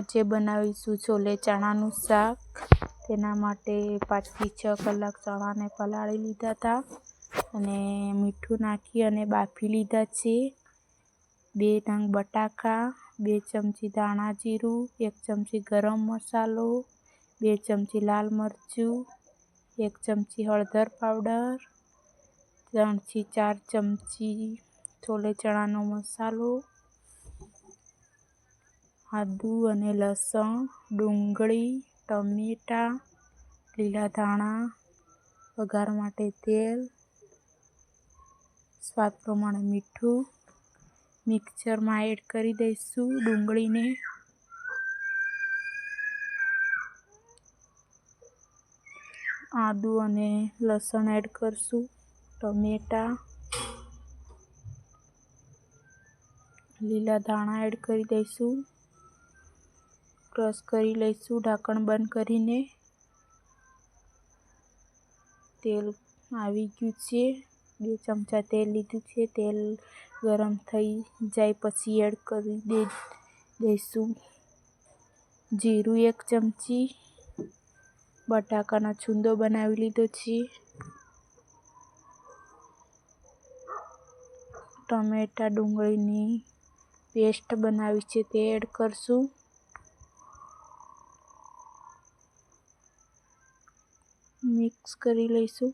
આજે બનાવીશું છોલે ચણાનું શાક. તેના માટે પાંચથી છ કલાક ચણાને પલાળી લીધા હતા અને મીઠું નાખી અને બાફી લીધા છે. બે નંગ બટાકા, બે ચમચી ધાણા જીરું, એક ચમચી ગરમ મસાલો, બે ચમચી લાલ મરચું, એક ચમચી હળદર પાવડર, ત્રણથી ચાર ચમચી છોલે ચણાનો મસાલો આદુ અને લસણ, ડુંગળી, ટમેટાં, લીલા ધાણા, વઘાર માટે તેલ, સ્વાદ પ્રમાણે મીઠું. મિક્સરમાં એડ કરી દઈશું ડુંગળીને. આદુ અને લસણ એડ કરશું, ટમેટાં, લીલા ધાણા એડ કરી દઈશું. ક્રશ કરી લઈશું, ઢાંકણ બંધ કરીને. તેલ આવી ગયું છે. બે ચમચા તેલ લીધું છે. તેલ ગરમ થઈ જાય પછી એડ કરી દે, દઈશું. જીરું એક ચમચી, બટાકાનો છુંદો બનાવી લીધો છે. ટમેટા ડુંગળીની પેસ્ટ બનાવી છે તે એડ કરશું. મિક્સ કરી લઈશું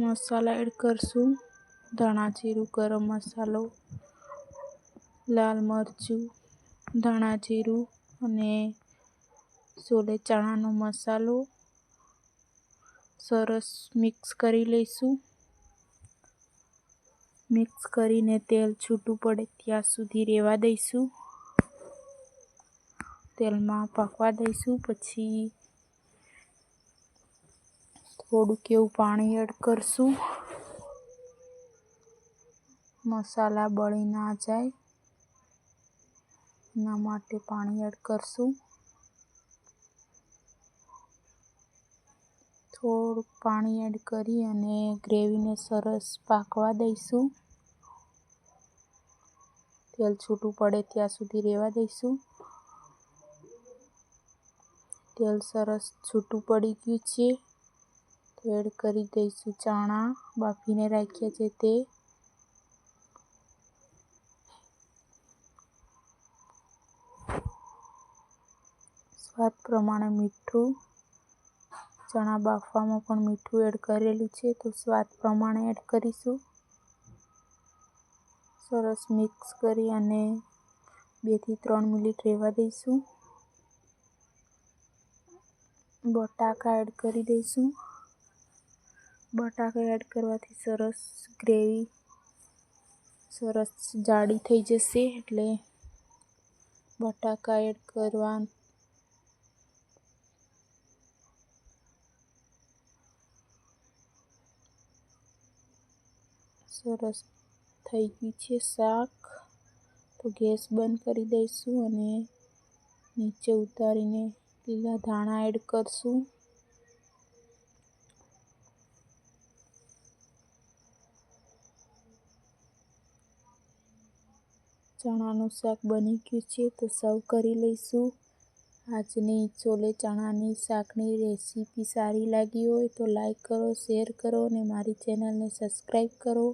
મસાલા એડ કરશું ધાણા જીરું ગરમ મસાલો લાલ મરચું ધાણા જીરું અને સોલે ચણાનો મસાલો સરસ મિક્સ કરી લઈશું મિક્સ કરીને તેલ છૂટું પડે ત્યાં સુધી રહેવા દઈશું તેલમાં પાકવા દઈશું. પછી થોડુંક એવું પાણી એડ કરશું. મસાલા બળી ના જાય, એના માટે પાણી એડ કરશું. થોડુંક પાણી એડ કરી અને ગ્રેવીને સરસ પાકવા દઈશું. તેલ છૂટું પડે ત્યાં સુધી રહેવા દઈશું. તેલ સરસ છૂટું પડી ગયું છે. તો એડ કરી દઈશું ચણા, બાફીને રાખ્યા છે તે. સ્વાદ પ્રમાણે મીઠું. ચણા બાફવામાં પણ મીઠું એડ કરેલું છે, તો સ્વાદ પ્રમાણે એડ કરીશું. સરસ મિક્સ કરી અને બેથી ત્રણ મિનિટ રહેવા દઈશું. બટાકા એડ કરી દઈશું. બટાકા એડ કરવાથી સરસ ગ્રેવી, સરસ જાડી થઈ જશે એટલે બટાકા એડ કરવા સરસ થઈ ગયું છે શાક. તો ગેસ બંધ કરી દઈશું અને નીચે ઉતારીને લીલા ધાણા એડ કરશું. ચણાનું શાક બની ગયું છે તો સર્વ કરી લઈશું. આજની છોલે ચણાની શાકની રેસીપી સારી લાગી હોય તો લાઈક કરો, શેર કરો અને મારી ચેનલને સબસ્ક્રાઈબ કરો.